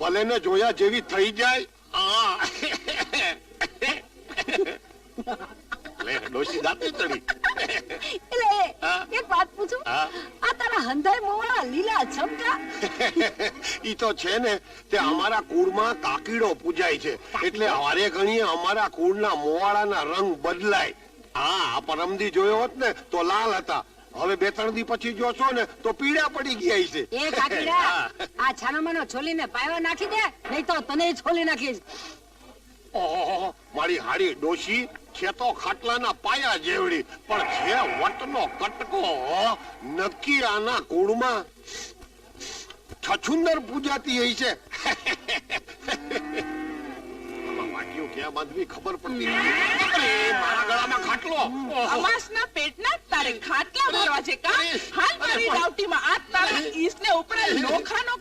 ભલે ને જોયા જેવી થઈ જાય. લે ડોશી દાંતે ચડી. એક વાત પૂછું? આ તારા હંધાઈ મોવાળા લીલા છમકા ઈ તો છે ને તે અમારા કુળમાં કાકીડો પૂજાય છે. એટલે હવારે ઘણીએ અમારા કુળના મોવાળાના રંગ બદલાય. હા આ પરમદી જોયો હોત ને તો લાલ હતા. હવે બે ત્રણ દી પછી જોશો ને તો પીડા પડી ગયા છે. એ કાકીડા આ છાનામાનો છોલીને પાયો નાખી દે નહીં તો તને છોલી નાખીશ. ઓહો મારી હાડી ડોશી છે તો ખાટલાના પાયા જેવડી પણ છે વટનો કટકો નક્કી આના કુળમાં છછુંદર પૂજાતી હોય છે. વાટીઓ ક્યાં બાંધવી ખબર પડતી અમાસના પેટના તારે ખાટલા ભરવા છે કા? હાલ મારી રાવટીમાં આ તારા ઈસને ઉપર લોખાનો